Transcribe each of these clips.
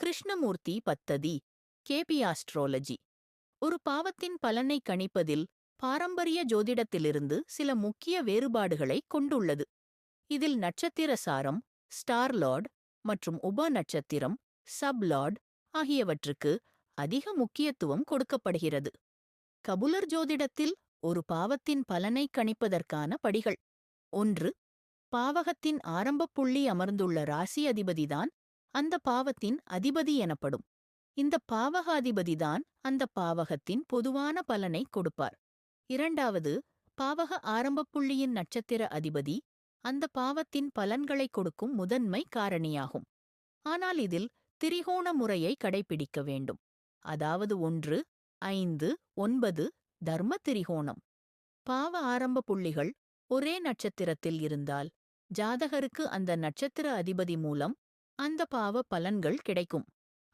கிருஷ்ணமூர்த்தி பத்ததி KP ஆஸ்ட்ரோலஜி. ஒரு பாவத்தின் பலனை கணிப்பதில் பாரம்பரிய ஜோதிடத்திலிருந்து சில முக்கிய வேறுபாடுகளை கொண்டுள்ளது. இதில் நட்சத்திர சாரம் ஸ்டார் லார்ட் மற்றும் உப நட்சத்திரம் சப் லார்ட் ஆகியவற்றுக்கு அதிக முக்கியத்துவம் கொடுக்கப்படுகிறது. கபுலர் ஜோதிடத்தில் ஒரு பாவத்தின் பலனை கணிப்பதற்கான படிகள். ஒன்று பாவகத்தின் ஆரம்பப் புள்ளி அமர்ந்துள்ள ராசி அதிபதிதான் அந்த பாவத்தின் அதிபதி எனப்படும். இந்த பாவகாதிபதிதான் அந்த பாவகத்தின் பொதுவான பலனை கொடுப்பார். இரண்டாவது பாவக ஆரம்பப் புள்ளியின் நட்சத்திர அதிபதி அந்த பாவத்தின் பலன்களை கொடுக்கும் முதன்மை காரணியாகும். ஆனால் இதில் திரிகோண முறையை கடைபிடிக்க வேண்டும். அதாவது ஒன்று ஐந்து ஒன்பது தர்ம திரிகோணம். பாவ ஆரம்ப புள்ளிகள் ஒரே நட்சத்திரத்தில் இருந்தால் ஜாதகருக்கு அந்த நட்சத்திர அதிபதி மூலம் அந்த பாவ பலன்கள் கிடைக்கும்.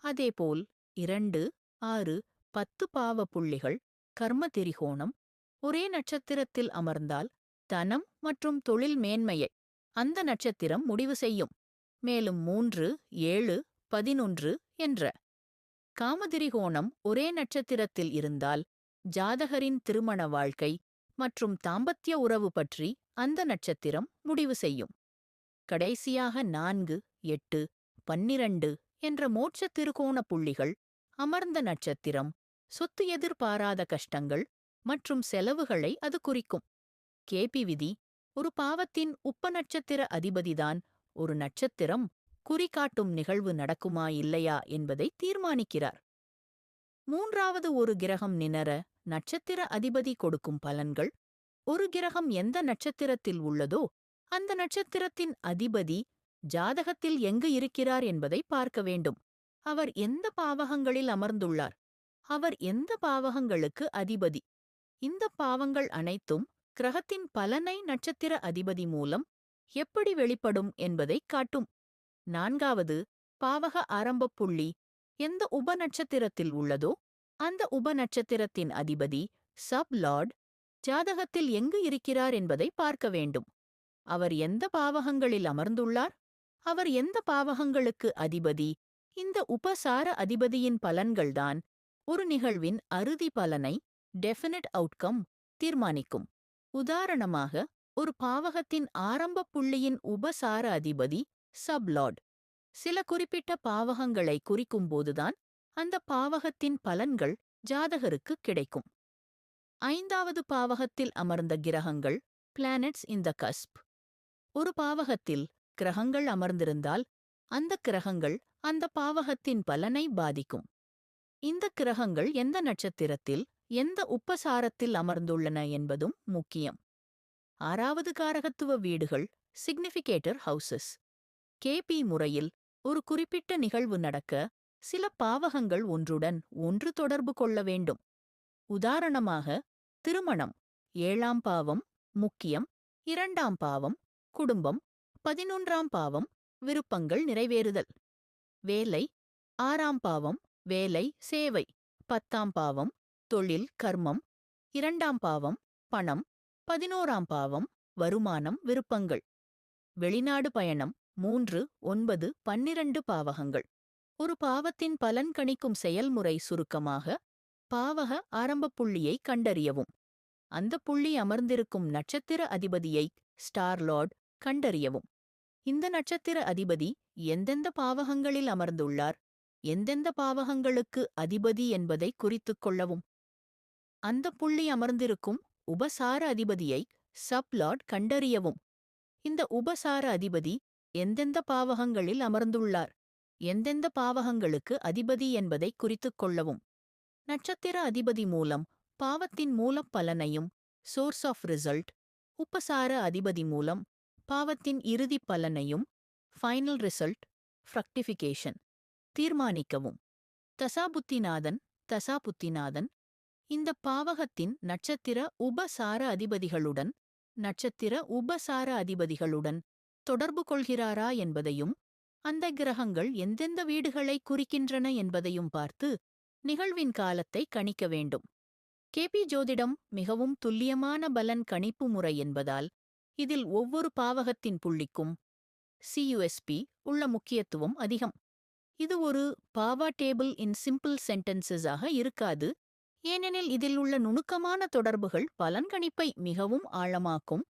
அதேபோல் இரண்டு ஆறு பத்து பாவ புள்ளிகள் கர்ம திரிகோணம் ஒரே நட்சத்திரத்தில் அமர்ந்தால் தனம் மற்றும் தொழில் மேன்மையை அந்த நட்சத்திரம் முடிவு செய்யும். மேலும் மூன்று ஏழு பதினொன்று என்ற காமதிரிகோணம் ஒரே நட்சத்திரத்தில் இருந்தால் ஜாதகரின் திருமண வாழ்க்கை மற்றும் தாம்பத்திய உறவு பற்றி அந்த நட்சத்திரம் முடிவு செய்யும். கடைசியாக நான்கு எட்டு பன்னிரண்டு என்ற மோட்ச திருகோண புள்ளிகள் அமர்ந்த நட்சத்திரம் சொத்து எதிர்பாராத கஷ்டங்கள் மற்றும் செலவுகளை அது குறிக்கும். கேபி விதி ஒரு பாவத்தின் உப்ப நட்சத்திர அதிபதிதான் ஒரு நட்சத்திரம் குறிகாட்டும் நிகழ்வு நடக்குமா இல்லையா என்பதை தீர்மானிக்கிறார். மூன்றாவது ஒரு கிரகம் நினர நட்சத்திர அதிபதி கொடுக்கும் பலன்கள் ஒரு கிரகம் எந்த நட்சத்திரத்தில் உள்ளதோ அந்த நட்சத்திரத்தின் அதிபதி ஜாதகத்தில் எங்கு இருக்கிறார் என்பதை பார்க்க வேண்டும். அவர் எந்த பாவகங்களில் அமர்ந்துள்ளார்? அவர் எந்த பாவகங்களுக்கு அதிபதி? இந்த பாவங்கள் அனைத்தும் கிரகத்தின் பலனை நட்சத்திர அதிபதி மூலம் எப்படி வெளிப்படும் என்பதைக் காட்டும். நான்காவது பாவக ஆரம்பப் புள்ளி எந்த உப நட்சத்திரத்தில் உள்ளதோ அந்த உப நட்சத்திரத்தின் அதிபதி சப் லார்ட் ஜாதகத்தில் எங்கு இருக்கிறார் என்பதை பார்க்க வேண்டும். அவர் எந்த பாவகங்களில் அமர்ந்துள்ளார்? அவர் எந்த பாவகங்களுக்கு அதிபதி? இந்த உபசார அதிபதியின் பலன்கள்தான் ஒரு நிகழ்வின் அறுதி பலனை டெஃபினிட் அவுட்கம் தீர்மானிக்கும். உதாரணமாக ஒரு பாவகத்தின் ஆரம்ப புள்ளியின் உபசார அதிபதி சப்லார்ட். சில குறிப்பிட்ட பாவகங்களை குறிக்கும்போதுதான் அந்த பாவகத்தின் பலன்கள் ஜாதகருக்கு கிடைக்கும். ஐந்தாவது பாவகத்தில் அமர்ந்த கிரகங்கள் பிளானட்ஸ் இந்த கஸ்ப் ஒரு பாவகத்தில் கிரகங்கள் அமர்ந்திருந்தால் அந்த கிரகங்கள் அந்த பாவகத்தின் பலனை பாதிக்கும். இந்த கிரகங்கள் எந்த நட்சத்திரத்தில் எந்த உப்பசாரத்தில் அமர்ந்துள்ளன என்பதும் முக்கியம். ஆறாவது காரகத்துவ வீடுகள் சிக்னிஃபிகேட்டர் ஹவுசஸ் கேபி முறையில் ஒரு குறிப்பிட்ட நிகழ்வு நடக்க சில பாவகங்கள் ஒன்றுடன் ஒன்று தொடர்பு கொள்ள வேண்டும். உதாரணமாக திருமணம் ஏழாம் பாவம் முக்கியம் இரண்டாம் பாவம் குடும்பம் பதினொன்றாம் பாவம் விருப்பங்கள் நிறைவேறுதல். வேலை ஆறாம் பாவம் வேலை சேவை. பத்தாம் பாவம் தொழில் கர்மம். இரண்டாம் பாவம் பணம். பதினோராம் பாவம் வருமானம் விருப்பங்கள். வெளிநாடு பயணம் மூன்று ஒன்பது பன்னிரண்டு பாவகங்கள். ஒரு பாவத்தின் பலன் கணிக்கும் செயல்முறை சுருக்கமாக பாவக ஆரம்பப் புள்ளியை கண்டறியவும். அந்த புள்ளி அமர்ந்திருக்கும் நட்சத்திர அதிபதியை ஸ்டார் லார்ட் கண்டறியவும். இந்த நட்சத்திர அதிபதி எந்தெந்த பாவகங்களில் அமர்ந்துள்ளார்? எந்தெந்த பாவகங்களுக்கு அதிபதி என்பதை குறித்துக் கொள்ளவும். அந்த புள்ளி அமர்ந்திருக்கும் உபசார அதிபதியை சப்லாட் கண்டறியவும். இந்த உபசார அதிபதி எந்தெந்த பாவகங்களில் அமர்ந்துள்ளார்? எந்தெந்த பாவகங்களுக்கு அதிபதி என்பதை குறித்துக் கொள்ளவும். நட்சத்திர அதிபதி மூலம் பாவத்தின் மூலப் பலனையும் சோர்ஸ் ஆஃப் ரிசல்ட் உபசார அதிபதி மூலம் பாவத்தின் இறுதிப் பலனையும் ஃபைனல் ரிசல்ட் ஃப்ரக்டிஃபிகேஷன் தீர்மானிக்கவும். தசாபுத்திநாதன் தசாபுத்திநாதன் இந்த பாவகத்தின் நட்சத்திர உபசார அதிபதிகளுடன் நட்சத்திர உபசார அதிபதிகளுடன் தொடர்பு கொள்கிறாரா என்பதையும் அந்த கிரகங்கள் எந்தெந்த வீடுகளை குறிக்கின்றன என்பதையும் பார்த்து நிகழ்வின் காலத்தை கணிக்க வேண்டும். கேபி ஜோதிடம் மிகவும் துல்லியமான பலன் கணிப்பு முறை என்பதால் இதில் ஒவ்வொரு பாவகத்தின் புள்ளிக்கும் சியுஎஸ்பி உள்ள முக்கியத்துவம் அதிகம். இது ஒரு பாவா டேபிள் இன் சிம்பிள் சென்டென்சஸ் ஆக இருக்காது. ஏனெனில் இதில் உள்ள நுணுக்கமான தொடர்புகள் பலன்கணிப்பை மிகவும் ஆழமாக்கும்.